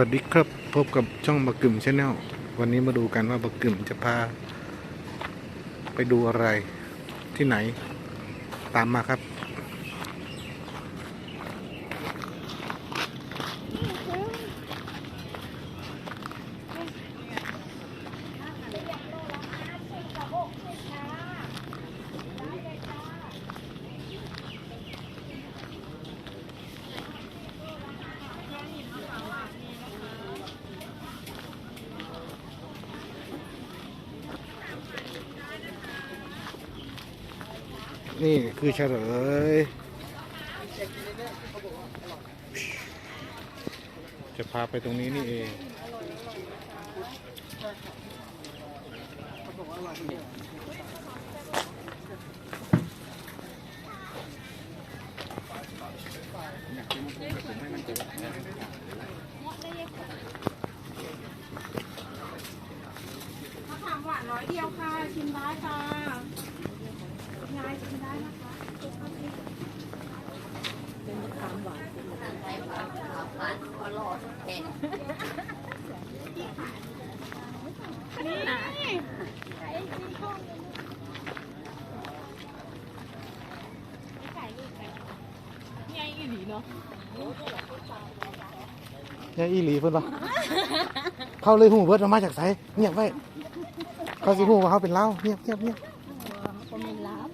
วัสดีครับพบกับช่องบักกึ่มชาแนลวันนี้มาดูกันว่าบักกึ่มจะพา ไปดูอะไรที่ไหน ตามมาครับ นี่คือเฉลย จะพาไปตรงนี้นี่เองมะขามหวานร้อยเดียวค่ะ ชิมได้ค่ะยายชิมได้นะคะ เป็นมะขามหวานนี่ยายอีหลีเนาะยังอีหลีเพิ่นปะเขาเลยหูเบิดออกมาจากไสเงียบไว้เขาสิหูว่าเขาเป็นเล่าเงียบเงียบเงียบ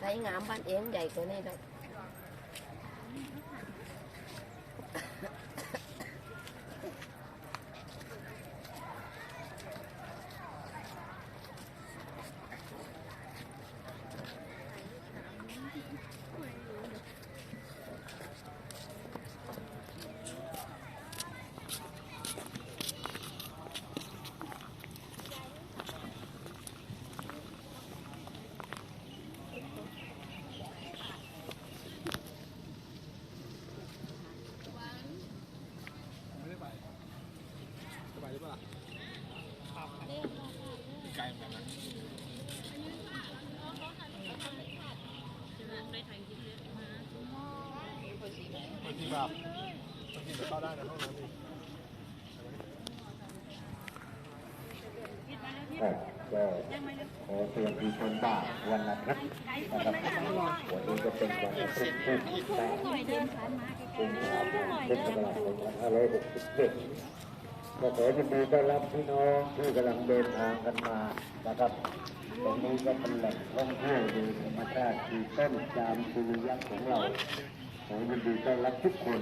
ใส่งามบ้านเอ็มใหญ่กว่านี้ครั ไข่มันยังหลายคนไส้งามบ้านเองใหญ่กว่านี้เลยครับก็ขอสวัสดีชนบ้านวันอาทิตย์นะครับวันนี้ก็เป็นวันอาทิตย์ที่แปดกุมภาพันธ์พุทธศักราช2567 ก็ขอยินดีต้อนรับพี่น้องที่กำลังเดินทางกันมานะครับตรงนี้ก็เป็นแหล่งท่องเที่ยวโดยธรรมชาติคือต้นจามสุริยักษ์ของเราขอยินดีต้อนรับทุกคน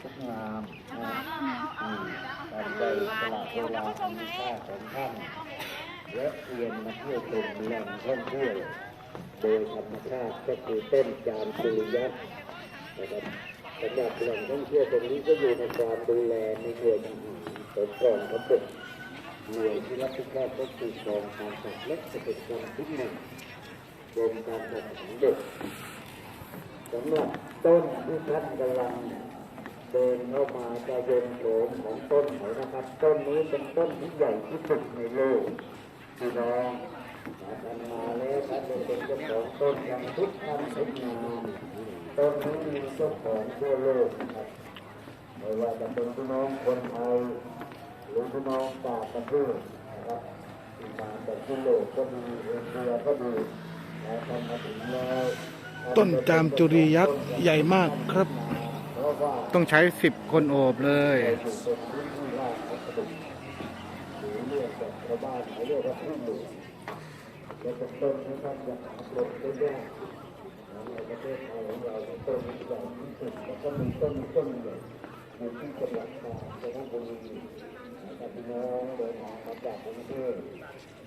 ทุกงามนะอืมตามใจตลาดเวลาธรรมชาติของท่านและเวียนมาเที่ยวชมแหล่งท่องเที่ยวโดยธรรมชาติก็คือต้นจามสุริยักษ์นะครับสำหรับแหล่งท่องเที่ยวตรงนี้ก็อยู่ในความดูแลในหน่วยทหาร สงกรองทัพบกหน่วยที่รับผิดชอบก็คือกองการสัตว์และเกษตรกรรมที่หนึ่งกรมการสัตว์ของเด็กสำหรับต้นที่ท่านกำลังเดินเข้ามาจะเย็นโฉมของต้นเขานะครับ ต้นนี้เป็นต้นที่ใหญ่ที่สุดในโลกพี่น้องท่านมาแล้วท่านเป็นเจ้าของต้นยังทุกท่านทุกนามต้นนี้มีเจ้าของทั่วโลกนะครับไม่ว่าจะเป็นพี่น้องคนไทย พี่น้องต่างประเทศนะครับที่มาจากทั่วโลกก็ดีเอเชียก็ดีแล้วท่านมาถึงแล้วต้นจามจุรียักษ์ใหญ่มากครับเพราะว่าต้องใช้สิบคนโอบเลยเราอยู่เป็นพื้นที่ราบพัสดุหรือเรียกแบบชาวบ้านเขาเรียกว่าพื้นหลวงและเป็นต้นที่ท่านจะหาปลูกได้ยากในประเทศไทยของเราเป็นต้นที่ใหญ่ที่สุดแล้วก็มีต้นต้นใหญ่อยู่ที่จังหวัดกาญจนบุรีนะครับ พี่น้องเดินทางมาจากกรุงเทพ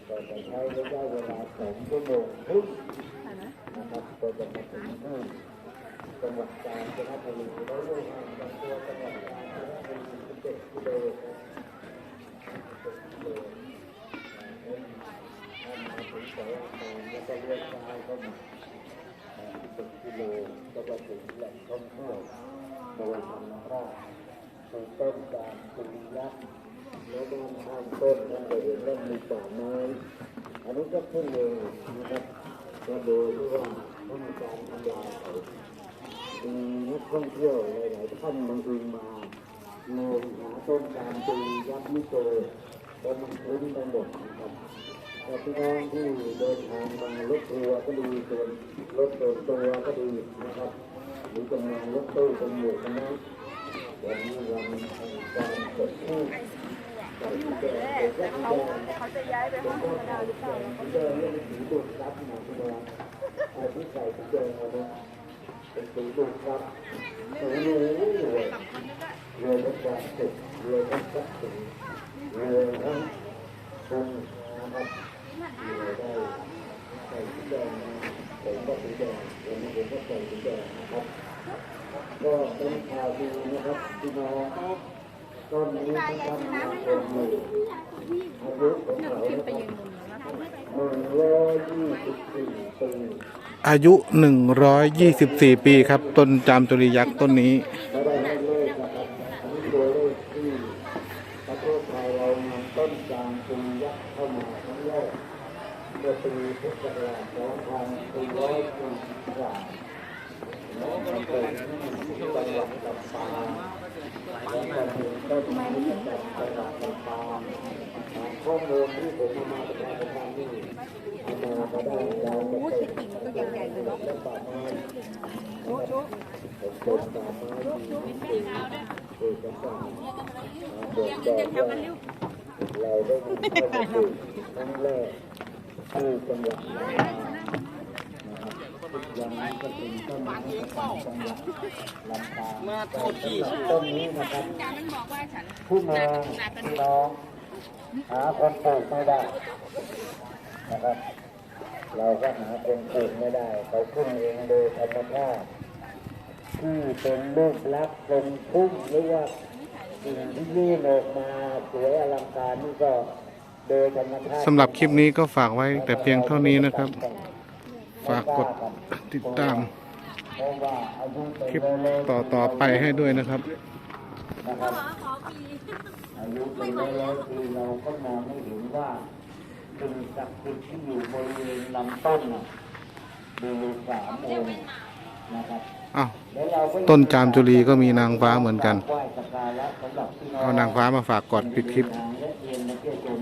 ก็จะใช้ระยะเวลาสองชั่วโมงครึ่งนะครับก็จะมาถึงที่จังหวัดกาญจนบุรีแล้วอยู่ห่างจากตัวจังหวัดกาญจนบุรี17กิโลครับ17กิโลท่านมาถึงสารคามแล้วก็เลี้ยวซ้ายเข้ามา17กิโลก็จะถึงแหล่งท่องเที่ยวโดยธรรมชาติคือต้นจามจุลียักษ์แล้วด้า ข้างต้นท่นจะเห็นว่ามีป่าไม้อันนี้ก็ขึ้นเลยนะครับก็โดูที่ว่าต้องมีการทำลายเขามีนักท่องเที่ยวหลายๆท่านบางทีมาเดินหาต้นตาลปียักษ์มิโตก็มันคุ้นไปหมดนะครับแต่พี่น้องที่เดินทางมารถทัวร์ก็ดีส่วนรถส่วนตัวก็ดีนะครับหรือจะมารถตู้เป็นหมู่คณะวันนี้วันการเกิด เขึ้นใส่กุญแจเด็กและกุญแจเขาจะย้ายไปห้องธรรมดาหรือเปล่ากุญแจเนี่ยเป็นสีดูดซับนะพี่น้องไอ้ที่ใส่กุญแจเอาเนี่ยเป็นสีดูดซับโอ้โหรวยรวยทั้งความสุขรวยทั้งทรัพย์สินรวยทั้งคุณนะครับรวยได้ใส่กุญแจมาผมก็กุญแจวันนี้ผมก็ใส่กุญแจนะครับ ก็เป็นข่าวดีนะครับพี่น้อง ต้นนี้นะครับมาเป็นหมู่อายุของเขาหนึ่งร้อยยี่สิบสี่ปีอายุ 124 ปีครับ ต้นจามจุรียักษ์ต้นนี้ ก็ได้ให้เลขนะครับนี่ตัวเลขที่ประเทศไทยเรานำต้นจามจุลียักษ์เข้ามาครั้งแรกเมื่อปีพุทธศักราช2443แล้วก็เป็นที่จังหวัดลำปาง แล้วก็เป็นต้นไม้ที่จังหวัดลำปางตามข้อมูลที่ผมเอามาประชาสัมพันธ์นี่เอามาก็ได้การเกษตรและป่าไม้ผมเป็นป่าไม้ที่เอกสารบ่งบอกว่าเราได้มีข้อมูลครั้งแรกที่จังหวัง ยังนี้ก็เป็นต้นไม้ประจำจังหวัดลำปางมาโทษทีต้นนี้นะครับมันบอกว่าฉันผู้เมืองพี่น้องหาคนปลูกไม่ได้นะครับ เราก็หาคนปลูกไม่ได้เขาขึ้นเองโดยธรรมชาติที่เป็นรูปลักษณ์เป็นพุ่มหรือว่าสิ่งที่ยื่นออกมาสวยอลังการนี่ก็สำหรับคลิปนี้ก็ฝากไว้แต่เพียงเท่านี้นะครับ ฝากกดติดตามเพราะว่าอายุเป็นคลิปต่อต่อๆไปให้ด้วยนะครับนะครับอายุเป็นร้อยๆปีเราก็มองไม่เห็นว่าสิ่งศักดิ์สิทธิ์ที่อยู่บริเวณลำต้นน่ะมีอยู่สามองค์นะครับอ้าวแล้วเราก็ยังต้นจามจุลีก็มีนางฟ้าเหมือนกันไหว้สักการะสำหรับพี่น้องเอานางฟ้ามาฝากก่อนปิดคลิปทาง